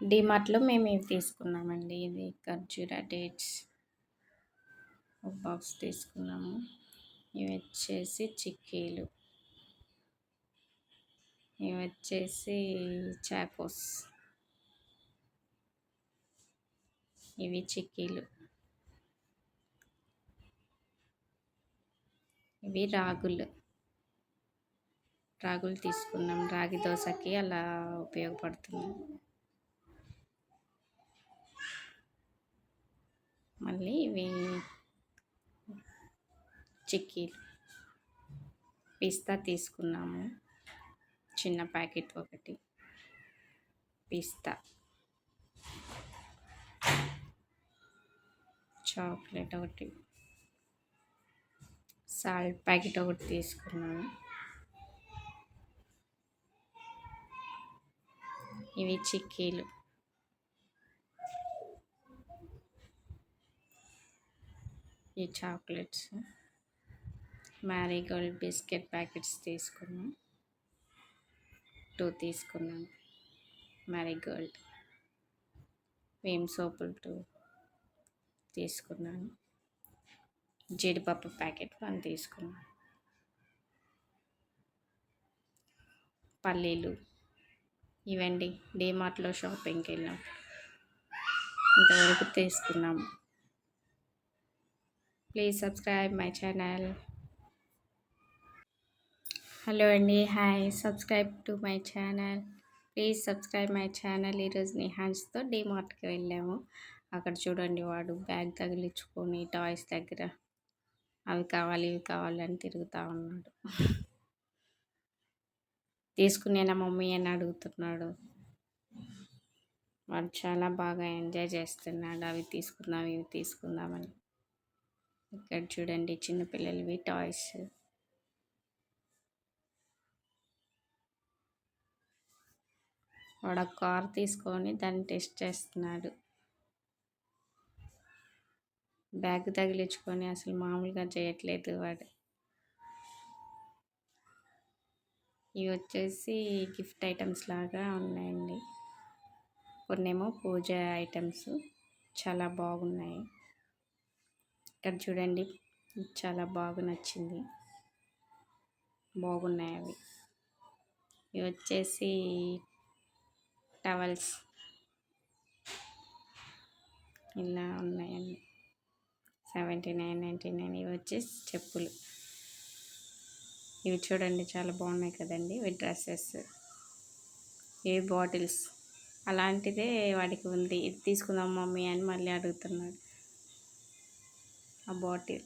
డిమార్ట్లో మేము ఇవి తీసుకున్నామండి. ఇది ఖర్జూరా డేట్స్. ఒక బాక్స్ తీసుకున్నాము. ఇవి వచ్చేసి చిక్కీలు. ఇవి వచ్చేసి చాకోస్ ఇవి చిక్కీలు. ఇవి రాగులు. రాగులు తీసుకున్నాం. రాగి దోశకి అలా ఉపయోగపడుతుంది. మళ్ళీ ఇవి చిక్కీలు. పిస్తా తీసుకున్నాము. చిన్న ప్యాకెట్ ఒకటి. పిస్తా. చాక్లెట్ ఒకటి. సాల్ట్ ప్యాకెట్ ఒకటి తీసుకున్నాము. ఇవి చిక్కీలు. ఈ చాక్లెట్స్. మ్యారీగోల్డ్ బిస్కెట్ ప్యాకెట్స్ తీసుకున్నాం. టూ తీసుకున్నాను మ్యారీగోల్డ్. వేమ్ సోపులు టూ తీసుకున్నాను. జీడిపప్పు ప్యాకెట్ వన్ తీసుకున్నాను పల్లీలు. ఇవండి డీమార్ట్లో షాపింగ్కి వెళ్ళాం ఇంతవరకు తీసుకున్నాము please subscribe my channel hello అండి hi subscribe to my channel please subscribe my channel ఈరోజు నిహాన్స్తో డీమార్ట్కి వెళ్ళాము. అక్కడ చూడండి వాడు బ్యాగ్ తగిలించుకొని టాయ్స్ దగ్గర. అవి కావాలి ఇవి కావాలి అని తిరుగుతూ ఉన్నాడు. తీసుకునేనా మమ్మీ అని అడుగుతున్నాడు. వాడు చాలా బాగా ఎంజాయ్ చేస్తున్నాడు. అవి తీసుకుందాం ఇవి తీసుకుందామని ఇక్కడ చూడండి చిన్నపిల్లలవి టాయ్స్. వాడు కార్ తీసుకొని దాన్ని టెస్ట్ చేస్తున్నాడు. బ్యాగ్ తగిలించుకొని అసలు మామూలుగా చేయట్లేదు వాడు. ఇవి వచ్చేసి గిఫ్ట్ ఐటమ్స్ లాగా ఉన్నాయండి. కొన్నేమో పూజ ఐటమ్స్ చాలా బాగున్నాయి. ఇక్కడ చూడండి. చాలా బాగా నచ్చింది. బాగున్నాయి అవి. ఇవి వచ్చేసి టవల్స్. ఇలా ఉన్నాయండి. సెవెంటీ నైన్ నైంటీ నైన్ ఇవి వచ్చేసి చెప్పులు. ఇవి చూడండి చాలా బాగున్నాయి కదండి ఇవి డ్రెస్సెస్. ఇవి బాటిల్స్. అలాంటిదే వాడికి ఉంది. ఇది తీసుకుందాం మమ్మీ అని మళ్ళీ అడుగుతున్నాడు. a it.